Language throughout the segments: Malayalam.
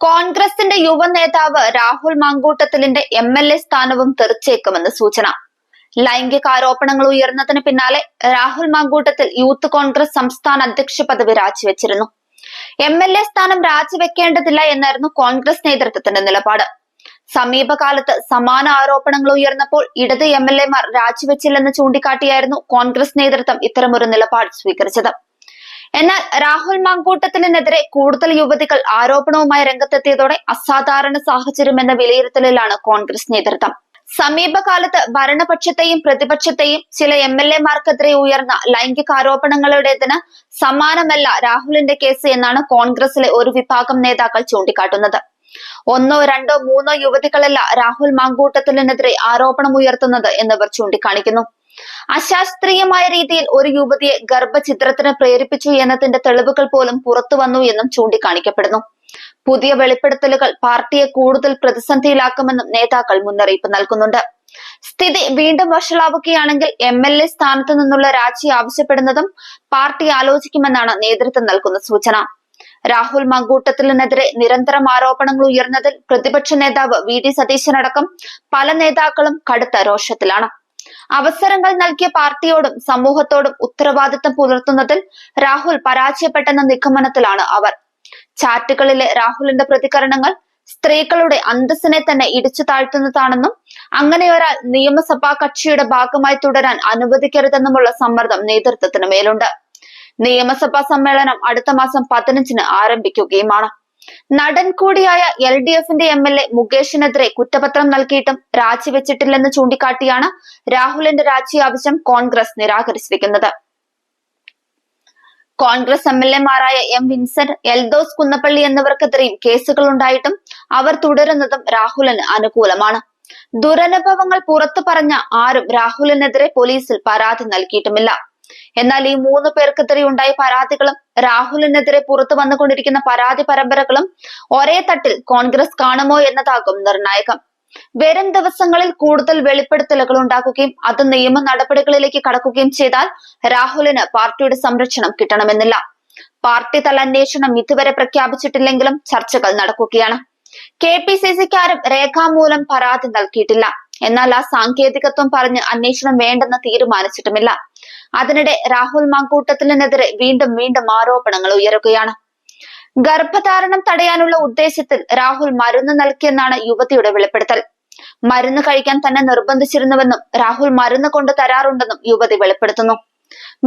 കോൺഗ്രസിന്റെ യുവ നേതാവ് രാഹുൽ മാങ്കൂട്ടത്തിലിന്റെ എം എൽ എ സ്ഥാനവും തെറിച്ചേക്കുമെന്ന് സൂചന. ലൈംഗികാരോപണങ്ങൾ ഉയർന്നതിന് പിന്നാലെ രാഹുൽ മാങ്കൂട്ടത്തിൽ യൂത്ത് കോൺഗ്രസ് സംസ്ഥാന അധ്യക്ഷ പദവി രാജിവെച്ചിരുന്നു. എം എൽ എ സ്ഥാനം രാജിവെക്കേണ്ടതില്ല എന്നായിരുന്നു കോൺഗ്രസ് നേതൃത്വത്തിന്റെ നിലപാട്. സമീപകാലത്ത് സമാന ആരോപണങ്ങൾ ഉയർന്നപ്പോൾ ഇടത് എം എൽ എമാർ രാജിവെച്ചില്ലെന്ന് ചൂണ്ടിക്കാട്ടിയായിരുന്നു കോൺഗ്രസ് നേതൃത്വം ഇത്തരമൊരു നിലപാട് സ്വീകരിച്ചത്. എന്നാൽ രാഹുൽ മാങ്കൂട്ടത്തിനെതിരെ കൂടുതൽ യുവതികൾ ആരോപണവുമായി രംഗത്തെത്തിയതോടെ അസാധാരണ സാഹചര്യം എന്ന വിലയിരുത്തലിലാണ് കോൺഗ്രസ് നേതൃത്വം. സമീപകാലത്ത് ഭരണപക്ഷത്തെയും പ്രതിപക്ഷത്തെയും ചില എം എൽ എമാർക്കെതിരെ ഉയർന്ന ലൈംഗിക ആരോപണങ്ങളുടേതിന് സമാനമല്ല രാഹുലിന്റെ കേസ് എന്നാണ് കോൺഗ്രസിലെ ഒരു വിഭാഗം നേതാക്കൾ ചൂണ്ടിക്കാട്ടുന്നത്. ഒന്നോ രണ്ടോ മൂന്നോ യുവതികളല്ല രാഹുൽ മാങ്കൂട്ടത്തിനെതിരെ ആരോപണം ഉയർത്തുന്നത് എന്നിവർ ചൂണ്ടിക്കാണിക്കുന്നു. അശാസ്ത്രീയമായ രീതിയിൽ ഒരു യുവതിയെ ഗർഭചിത്രത്തിന് പ്രേരിപ്പിച്ചു എന്നതിന്റെ തെളിവുകൾ പോലും പുറത്തു വന്നു എന്നും ചൂണ്ടിക്കാണിക്കപ്പെടുന്നു. പുതിയ വെളിപ്പെടുത്തലുകൾ പാർട്ടിയെ കൂടുതൽ പ്രതിസന്ധിയിലാക്കുമെന്നും നേതാക്കൾ മുന്നറിയിപ്പ് നൽകുന്നുണ്ട്. സ്ഥിതി വീണ്ടും വഷളാവുകയാണെങ്കിൽ എം എൽ എ സ്ഥാനത്തു നിന്നുള്ള രാജി ആവശ്യപ്പെടുന്നതും പാർട്ടി ആലോചിക്കുമെന്നാണ് നേതൃത്വം നൽകുന്ന സൂചന. രാഹുൽ മങ്കൂട്ടത്തിനെതിരെ നിരന്തരം ആരോപണങ്ങൾ ഉയർന്നതിൽ പ്രതിപക്ഷ നേതാവ് വി. ഡി. സതീശനടക്കം പല നേതാക്കളും കടുത്ത രോഷത്തിലാണ്. അവസരങ്ങൾ നൽകിയ പാർട്ടിയോടും സമൂഹത്തോടും ഉത്തരവാദിത്തം പുലർത്തുന്നതിൽ രാഹുൽ പരാജയപ്പെട്ടെന്ന നിഗമനത്തിലാണ് അവർ. ചാറ്റുകളിലെ രാഹുലിന്റെ പ്രതികരണങ്ങൾ സ്ത്രീകളുടെ അന്തസ്സിനെ തന്നെ ഇടിച്ചു താഴ്ത്തുന്നതാണെന്നും അങ്ങനെ ഒരാൾ നിയമസഭാ കക്ഷിയുടെ ഭാഗമായി തുടരാൻ അനുവദിക്കരുതെന്നുമുള്ള സമ്മർദ്ദം നേതൃത്വത്തിന് മേലുണ്ട്. നിയമസഭാ സമ്മേളനം അടുത്ത മാസം പതിനഞ്ചിന് ആരംഭിക്കുകയുമാണ്. നടൻ കൂടിയായ എൽ ഡി എഫിന്റെ എം എൽ എ മുകേഷിനെതിരെ കുറ്റപത്രം നൽകിയിട്ടും രാജിവെച്ചിട്ടില്ലെന്ന് ചൂണ്ടിക്കാട്ടിയാണ് രാഹുലിന്റെ രാജി ആവശ്യം കോൺഗ്രസ് നിരാകരിച്ചിരിക്കുന്നത്. കോൺഗ്രസ് എം എൽ എമാരായ എം വിൻസെന്റ് എൽദോസ് കുന്നപ്പള്ളി എന്നിവർക്കെതിരെയും കേസുകൾ ഉണ്ടായിട്ടും അവർ തുടരുന്നതും രാഹുലിന് അനുകൂലമാണ്. ദുരനുഭവങ്ങൾ പുറത്തു പറഞ്ഞ ആരും രാഹുലിനെതിരെ പോലീസിൽ പരാതി നൽകിയിട്ടുമില്ല. എന്നാൽ ഈ മൂന്ന് പേർക്കെതിരെ ഉണ്ടായ പരാതികളും രാഹുലിനെതിരെ പുറത്തു വന്നുകൊണ്ടിരിക്കുന്ന പരാതി പരമ്പരകളും ഒരേ തട്ടിൽ കോൺഗ്രസ് കാണുമോ എന്നതാകും നിർണായകം. വരും ദിവസങ്ങളിൽ കൂടുതൽ വെളിപ്പെടുത്തലുകൾ ഉണ്ടാക്കുകയും അത് നിയമ നടപടികളിലേക്ക് കടക്കുകയും ചെയ്താൽ രാഹുലിന് പാർട്ടിയുടെ സംരക്ഷണം കിട്ടണമെന്നില്ല. പാർട്ടി തല അന്വേഷണം ഇതുവരെ പ്രഖ്യാപിച്ചിട്ടില്ലെങ്കിലും ചർച്ചകൾ നടക്കുകയാണ്. കെ പി സി സിക്കാരും രേഖാമൂലം പരാതി നൽകിയിട്ടില്ല. എന്നാൽ ആ സാങ്കേതികത്വം പറഞ്ഞ് അന്വേഷണം വേണ്ടെന്ന് തീരുമാനിച്ചിട്ടുമില്ല. അതിനിടെ രാഹുൽ മാങ്കൂട്ടത്തിനെതിരെ വീണ്ടും വീണ്ടും ആരോപണങ്ങൾ ഉയരുകയാണ്. ഗർഭധാരണം തടയാനുള്ള ഉദ്ദേശത്തിൽ രാഹുൽ മരുന്ന് നൽകിയെന്നാണ് യുവതിയുടെ വെളിപ്പെടുത്തൽ. മരുന്ന് കഴിക്കാൻ തന്നെ നിർബന്ധിച്ചിരുന്നുവെന്നും രാഹുൽ മരുന്ന് കൊണ്ട് തരാറുണ്ടെന്നും യുവതി വെളിപ്പെടുത്തുന്നു.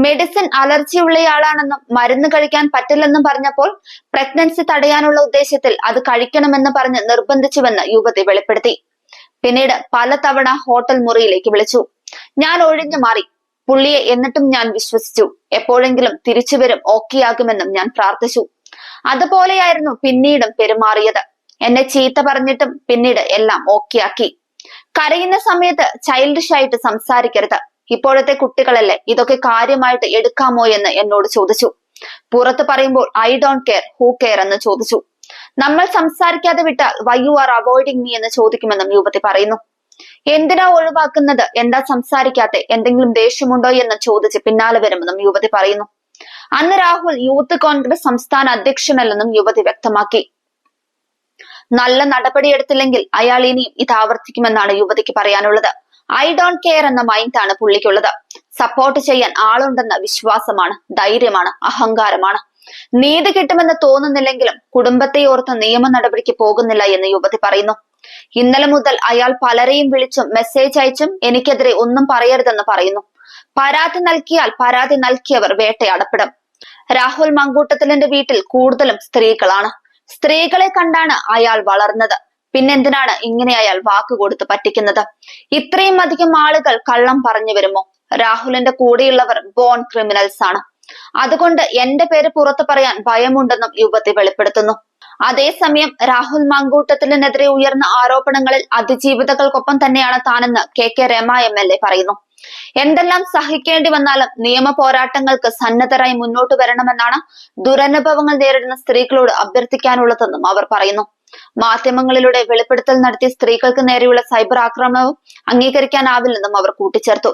മെഡിസിൻ അലർജിയുള്ളയാളാണെന്നും മരുന്ന് കഴിക്കാൻ പറ്റില്ലെന്നും പറഞ്ഞപ്പോൾ പ്രഗ്നൻസി തടയാനുള്ള ഉദ്ദേശത്തിൽ അത് കഴിക്കണമെന്ന് പറഞ്ഞ് നിർബന്ധിച്ചുവെന്ന് യുവതി വെളിപ്പെടുത്തി. പിന്നീട് പലതവണ ഹോട്ടൽ മുറിയിലേക്ക് വിളിച്ചു. ഞാൻ ഒഴിഞ്ഞു മാറി. പുള്ളിയെ എന്നിട്ടും ഞാൻ വിശ്വസിച്ചു. എപ്പോഴെങ്കിലും തിരിച്ചു വരും ഓക്കെയാകുമെന്നും ഞാൻ പ്രാർത്ഥിച്ചു. അതുപോലെയായിരുന്നു പിന്നീടും പെരുമാറിയത്. എന്നെ ചീത്ത പറഞ്ഞിട്ടും പിന്നീട് എല്ലാം ഓക്കെയാക്കി കരയുന്ന സമയത്ത് ചൈൽഡിഷ് ആയിട്ട് സംസാരിക്കരുത്. ഇപ്പോഴത്തെ കുട്ടികളല്ലേ ഇതൊക്കെ കാര്യമായിട്ട് എടുക്കാമോ എന്ന് എന്നോട് ചോദിച്ചു. പുറത്ത് പറയുമ്പോൾ I don't care who cares എന്ന് ചോദിച്ചു. നമ്മൾ സംസാരിക്കാതെ വിട്ടാൽ why you are avoiding me എന്ന് ചോദിക്കുമെന്നും യുവതി പറയുന്നു. എന്തിനാ ഒഴിവാക്കുന്നത്? എന്താ സംസാരിക്കാത്ത? എന്തെങ്കിലും ദേഷ്യമുണ്ടോ എന്ന് ചോദിച്ച് പിന്നാലെ വരുമെന്നും യുവതി പറയുന്നു. അന്ന് രാഹുൽ യൂത്ത് കോൺഗ്രസ് സംസ്ഥാന അധ്യക്ഷനല്ലെന്നും യുവതി വ്യക്തമാക്കി. നല്ല നടപടിയെടുത്തില്ലെങ്കിൽ അയാൾ ഇനിയും ഇത് ആവർത്തിക്കുമെന്നാണ് യുവതിക്ക് പറയാനുള്ളത്. ഐ ഡോണ്ട് കെയർ എന്ന മൈൻഡാണ് പുള്ളിക്കുള്ളത്. സപ്പോർട്ട് ചെയ്യാൻ ആളുണ്ടെന്ന വിശ്വാസമാണ് ധൈര്യമാണ് അഹങ്കാരമാണ്. നീതി കിട്ടുമെന്ന് തോന്നുന്നില്ലെങ്കിലും കുടുംബത്തെ ഓർത്ത് നിയമ നടപടിക്ക് പോകുന്നില്ല എന്ന് യുവതി പറയുന്നു. ഇന്നലെ മുതൽ അയാൾ പലരെയും വിളിച്ചും മെസ്സേജ് അയച്ചും എനിക്കെതിരെ ഒന്നും പറയരുതെന്ന് പറയുന്നു. പരാതി നൽകിയാൽ പരാതി നൽകിയവർ വേട്ടയാടപ്പെടും. രാഹുൽ മങ്കൂട്ടത്തിലിന്റെ വീട്ടിൽ കൂടുതലും സ്ത്രീകളാണ്. സ്ത്രീകളെ കണ്ടാണ് അയാൾ വളർന്നത്. പിന്നെന്തിനാണ് ഇങ്ങനെ അയാൾ വാക്ക് കൊടുത്ത് പറ്റിക്കുന്നത്? ഇത്രയും അധികം ആളുകൾ കള്ളം പറഞ്ഞു വരുമോ? രാഹുലിന്റെ കൂടെയുള്ളവർ ബോൺ ക്രിമിനൽസ് ആണ്. അതുകൊണ്ട് എന്റെ പേര് പുറത്തു പറയാൻ ഭയമുണ്ടെന്നും യുവതി വെളിപ്പെടുത്തുന്നു. അതേസമയം രാഹുൽ മങ്കൂട്ടത്തിനെതിരെ ഉയർന്ന ആരോപണങ്ങളിൽ അതിജീവിതകൾക്കൊപ്പം തന്നെയാണ് താനെന്ന് K K Rema M L A പറയുന്നു. എന്തെല്ലാം സഹിക്കേണ്ടി വന്നാലും നിയമ പോരാട്ടങ്ങൾക്ക് സന്നദ്ധരായി മുന്നോട്ട് വരണമെന്നാണ് ദുരനുഭവങ്ങൾ നേരിടുന്ന സ്ത്രീകളോട് അഭ്യർത്ഥിക്കാനുള്ളതെന്നും അവർ പറയുന്നു. മാധ്യമങ്ങളിലൂടെ വെളിപ്പെടുത്തൽ നടത്തിയ സ്ത്രീകൾക്ക് നേരെയുള്ള സൈബർ ആക്രമണവും അംഗീകരിക്കാനാവില്ലെന്നും അവർ കൂട്ടിച്ചേർത്തു.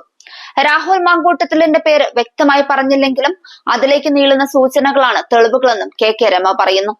രാഹുൽ മാങ്കൂട്ടത്തിലിന്റെ പേര് വ്യക്തമായി പറഞ്ഞില്ലെങ്കിലും അതിലേക്ക് നീളുന്ന സൂചനകളാണ് തെളിവുകളെന്നും കെ കെ രമ പറയുന്നു.